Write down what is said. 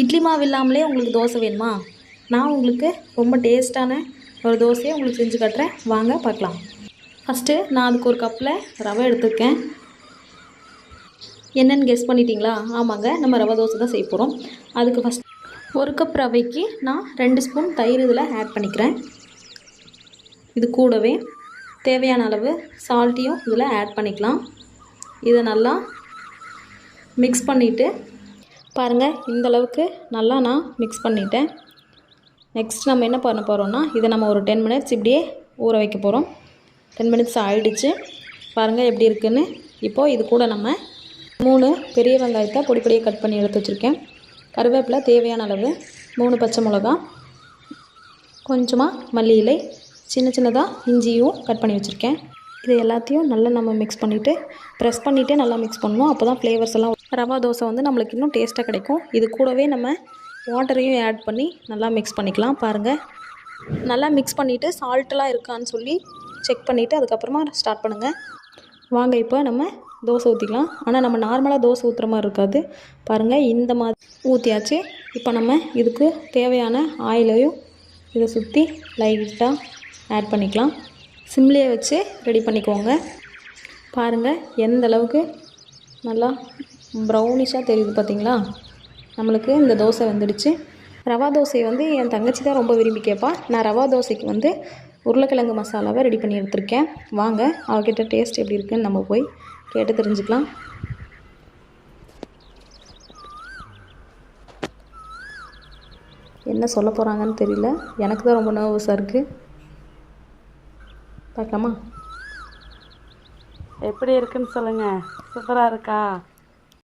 இட்லி மாவு இல்லாமலே உங்களுக்கு தோசை வேணுமா? நான் உங்களுக்கு ரொம்ப டேஸ்ட்டான ஒரு தோசையை உங்களுக்கு செஞ்சு கட்டுறேன். வாங்க பார்க்கலாம். ஃபஸ்ட்டு நான் அதுக்கு ஒரு கப்பில் ரவை எடுத்துருக்கேன். என்னென்னு கெஸ் பண்ணிட்டீங்களா? ஆமாங்க நம்ம ரவை தோசை தான் செய்ய போகிறோம் அதுக்கு ஃபஸ்ட் ஒரு கப் ரவைக்கு நான் ரெண்டு ஸ்பூன் தயிர் இதில் ஆட் பண்ணிக்கிறேன். இது கூடவே தேவையான அளவு சால்ட்டையும் இதில் ஆட் பண்ணிக்கலாம். இதை நல்லா மிக்ஸ் பண்ணிவிட்டு பாருங்கள் இந்த அளவுக்கு நல்லா நான் மிக்ஸ் பண்ணிட்டேன். நெக்ஸ்ட் நம்ம என்ன பண்ண போகிறோம்னா இதை நம்ம ஒரு டென் மினிட்ஸ் இப்படியே ஊற வைக்க போகிறோம் டென் மினிட்ஸ் ஆயிடுச்சு. பாருங்கள் எப்படி இருக்குன்னு. இப்போது இது கூட நம்ம மூணு பெரிய வெங்காயத்தை பொடி பொடியாக கட் பண்ணி எடுத்து வச்சுருக்கேன். கருவேப்பிலை தேவையான அளவு மூணு பச்சை மிளகா கொஞ்சமாக மல்லி இலை சின்ன சின்னதாக இஞ்சியும் கட் பண்ணி வச்சுருக்கேன். இது எல்லாத்தையும் நல்லா நம்ம மிக்ஸ் பண்ணிவிட்டு ப்ரெஸ் பண்ணிவிட்டே நல்லா மிக்ஸ் பண்ணணும். அப்போ தான் ஃப்ளேவர்ஸ் எல்லாம் ரவா தோசை வந்து நம்மளுக்கு இன்னும் டேஸ்ட்டாக கிடைக்கும். இது கூடவே நம்ம வாட்டரையும் ஆட் பண்ணி நல்லா மிக்ஸ் பண்ணிக்கலாம். பாருங்கள் நல்லா மிக்ஸ் பண்ணிவிட்டு சால்ட்டெலாம் இருக்கான்னு சொல்லி செக் பண்ணிவிட்டு அதுக்கப்புறமா ஸ்டார்ட் பண்ணுங்கள் வாங்க இப்போ நம்ம தோசை ஊற்றிக்கலாம் ஆனால் நம்ம நார்மலாக தோசை ஊற்றுற மாதிரி இருக்காது. பாருங்கள் இந்த மாதிரி ஊற்றியாச்சு இப்போ நம்ம இதுக்கு தேவையான ஆயிலையும் இதை சுற்றி லைட்டாக ஆட் பண்ணிக்கலாம். சிம்லேயே வச்சு ரெடி பண்ணிக்கோங்க. பாருங்கள் எந்த அளவுக்கு நல்லா ப்ரௌனிஷாக தெரியுது பார்த்தீங்களா நம்மளுக்கு இந்த தோசை வந்துடுச்சு. ரவா தோசையை வந்து என் தங்கச்சி தான் ரொம்ப விரும்பி கேட்பா நான் ரவா தோசைக்கு வந்து உருளைக்கிழங்கு மசாலாவை ரெடி பண்ணி எடுத்திருக்கேன். வாங்க அவகிட்ட டேஸ்ட் எப்படி இருக்குன்னு நம்ம போய் கேட்டு தெரிஞ்சுக்கலாம். என்ன சொல்ல போகிறாங்கன்னு தெரியல. எனக்கு தான் ரொம்ப நர்வஸாக இருக்குது பார்க்கலாமா? எப்படி இருக்குன்னு சொல்லுங்கள் சூப்பராக இருக்கா?